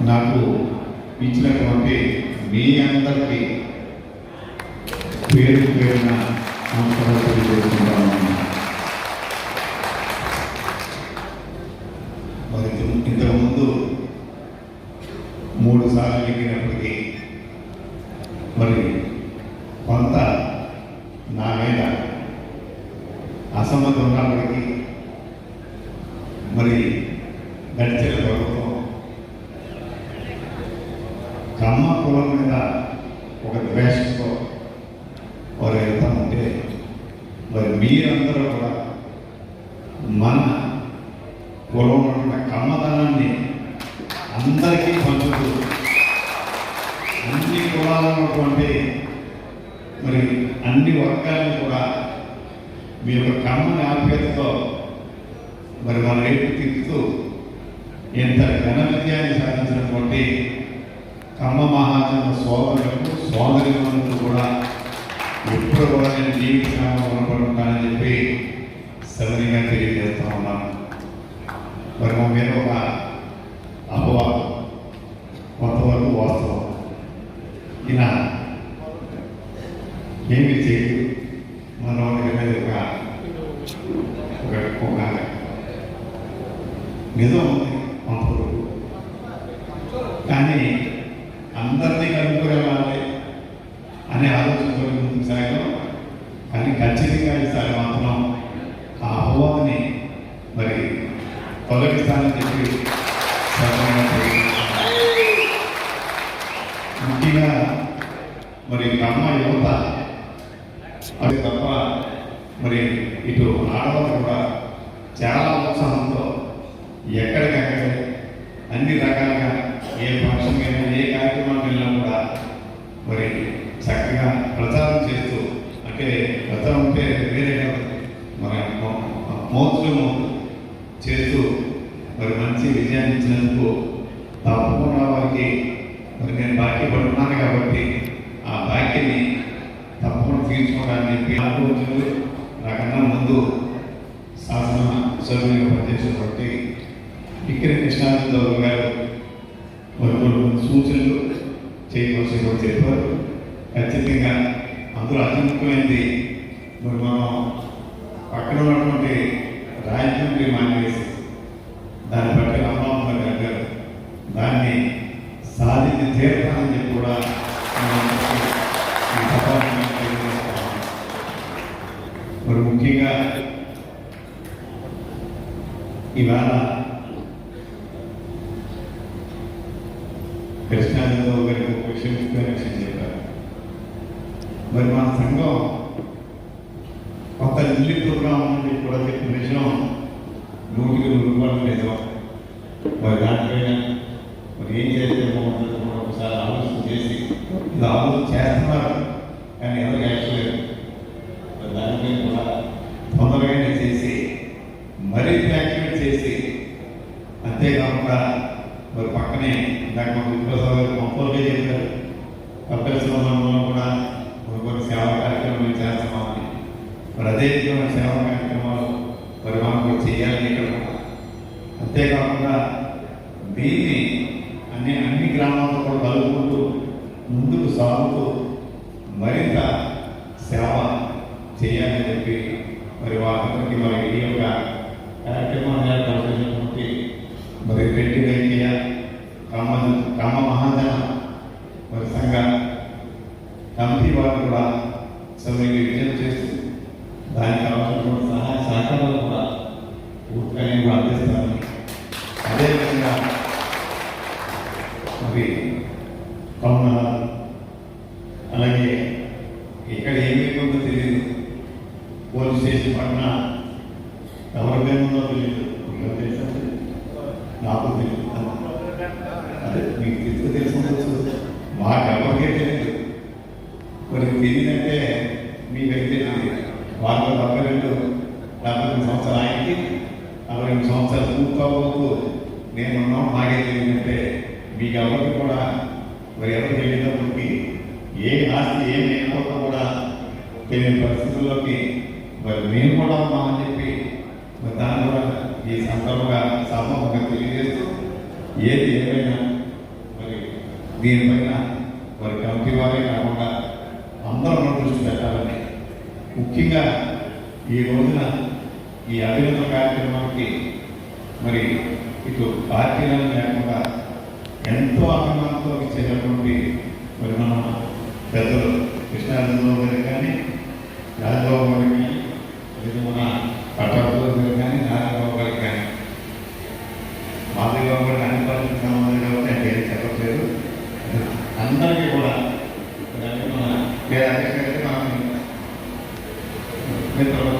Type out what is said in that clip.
నాకు ఇచ్చినటువంటి మీ అందరికీ పేరు పేరున నమస్కారాలు తెలియజేసుకుంటాను. మరి ఇంతకుముందు మూడు సార్లు ఎక్కినప్పటికీ మరి కొంత నా మీద అసమ్మతి ఉన్నప్పటికీ మరి గడిచిన ప్రభుత్వం కమ్మ కులం మీద ఒక ద్వేషంతో వారు వెళ్తా ఉంటే మరి మీరందరూ కూడా మన కులం ఉన్న కమ్మదనాన్ని అందరికీ పంచుతూ అన్ని కులాలు ఉన్నటువంటి మరి అన్ని వర్గాలను కూడా మీ యొక్క కమ్మని ఆప్యాయతతో మరి మన రేపు తిప్పుతూ ఎంత ఘన విజయాన్ని సాధించినటువంటి కమ్మ మహాజన సోదరులకు సోదరులకు కూడా ఎప్పుడు కూడా నేను జీవితంలో రుణపడుతానని చెప్పి సవరిగా తెలియజేస్తా ఉన్నాను. మరి మా మీద ఒక అపవాదం కొంతవరకు వాస్తవం. ఈయన ఏమి చేయదు మన మీద ఒక ఒక ఒక నిజం ఉంది కొంతవరకు కానీ అందరినీ కలుపుకోవాలి అనే ఆలోచనతో ముందుకు సాగాం. కానీ ఖచ్చితంగా ఈసారి మాత్రం ఆ అపవాదని మరి తొలగిస్తానని చెప్పి ముఖ్యంగా మరి బ్రహ్మ యువత అది తప్ప మరి ఇటు ఆడవాళ్ళు కూడా చాలా ఉత్సాహంతో ఎక్కడికక్కడే అన్ని రకాలుగా ఏ ఫంక్షన్ అయినా ఏ కార్యక్రమానికి వెళ్ళినా కూడా మరి చక్కగా ప్రచారం చేస్తూ అంటే ప్రచారం అంటే వేరే కాదు మన మౌతులు చేస్తూ మరి మంచి విజయాన్ని ఇచ్చినందుకు తప్పకుండా వారికి మరి నేను బాకీ పడుతున్నాను కాబట్టి ఆ బాకీని తప్పకుండా తీర్చుకోవడానికి చెప్పి ఆ నాకన్నా ముందు శాసన సభ్యులుగా పనిచేసినటువంటి ఇక్కడ కృష్ణానందరావు గారు సూచనలు చేయవలసి కూడా చెప్పారు. ఖచ్చితంగా అందులో అతి ముఖ్యమైనది మరి మనం పక్కన ఉన్నటువంటి రాజమండ్రి మానేసి దాని బట్టి రామరావు గారు దాన్ని సాధించి తీరుతానని చెప్పి కూడా మరి ముఖ్యంగా ఇవాళ కృష్ణానందరావు గారికి ఒక విషయం ముఖ్యమైన విషయం చెప్పారు మరి మన సంఘం కొత్త ఢిల్లీ ప్రోగ్రాం నుండి కూడా చెప్పిన విషయం నూటికి నూరు రూపాయలు లేదు. మరి దానిపైన మరి ఏం చేస్తే బాగుంటుందో కూడా ఒకసారి ఆలోచన చేసి ఇది ఆలోచన చేస్తున్నారు. కానీ ఎవరు యాక్చువల్ మరి దానిపైన కూడా తొందరగానే చేసి మరింత యాక్టివేట్ చేసి అంతేకాకుండా మరి పక్కనే ఇందాక మన విప్రసాద్ గారు మొక్కలుగా చెప్పారు. పక్కన కప్పేశ్వరంలో కూడా మరి కొన్ని సేవా కార్యక్రమాలు చేస్తామని మరి అదే విధమైన సేవా కార్యక్రమాలు మరి మనం చేయాలని ఇక్కడ అంతేకాకుండా దీన్ని అన్ని అన్ని గ్రామాలతో కూడా కలుపుకుంటూ ముందుకు సాగుతూ మరింత సేవ చేయాలని చెప్పి మరి వారికి మరి ఈ యొక్క కార్యక్రమాన్ని మరి రెడ్డి వెంకయ్య కమ్మ కమ్మ మహాజన మరి సంఘ కమిటీ వారు కూడా సభ్యులు విజయం చేస్తూ దానికి అవసరమైన సహాయ సహకారాలు కూడా పూర్తిగా నేను కూడా అందిస్తాను అదేవిధంగా మరి కౌన అలాగే ఇక్కడ ఏం లేకుండా తెలియదు. పోలీస్ స్టేషన్ పక్కన ఎవరికేముందో తెలియదు. మీకు తెలుసా నాకు తెలియదు. అదే మీకు తెలుసు తెలుసు మాకు ఎవరికే తెలియదు. మరి తెలియదంటే మీ వ్యక్తి వాళ్ళు డెబ్బై రెండు డెబ్బై రెండు సంవత్సరాలు ఆయనకి అరవై రెండు సంవత్సరాలు పూర్తవద్దు నేనున్నాం మాకే తెలియదంటే మీకు ఎవరికి కూడా మరి ఎవరికి వెళ్ళినప్పటికీ ఏ ఆస్తి ఏం లేకపోతే కూడా తెలియని పరిస్థితుల్లోకి మరి మేము కూడా ఉన్నామని చెప్పి మరి దాన్ని కూడా ఈ సందర్భంగా సమూహంగా తెలియజేస్తూ ఏది ఏమైనా మరి దీనిపైన మరి కమిటీ వారే కాకుండా అందరూ దృష్టి పెట్టాలని ముఖ్యంగా ఈ రోజున ఈ అభినందన కార్యక్రమానికి మరి ఇటు పార్టీలను లేకుండా ఎంతో అభిమానంతో ఇచ్చేటటువంటి పెద్దలు కృష్ణానందరావు గారు కానీ రాజబాబు గారు కానీ లేదు మన పట్టాభి గారు కానీ నారాయణబాబు గారు కానీ. మాధవి బాబు గారు అన్ని పార్టీలకు సంబంధం కాబట్టి అంటే ఏం చెప్పట్లేదు. అందరికీ కూడా మన పేద అధ్యక్షుడు మన మిత్రులు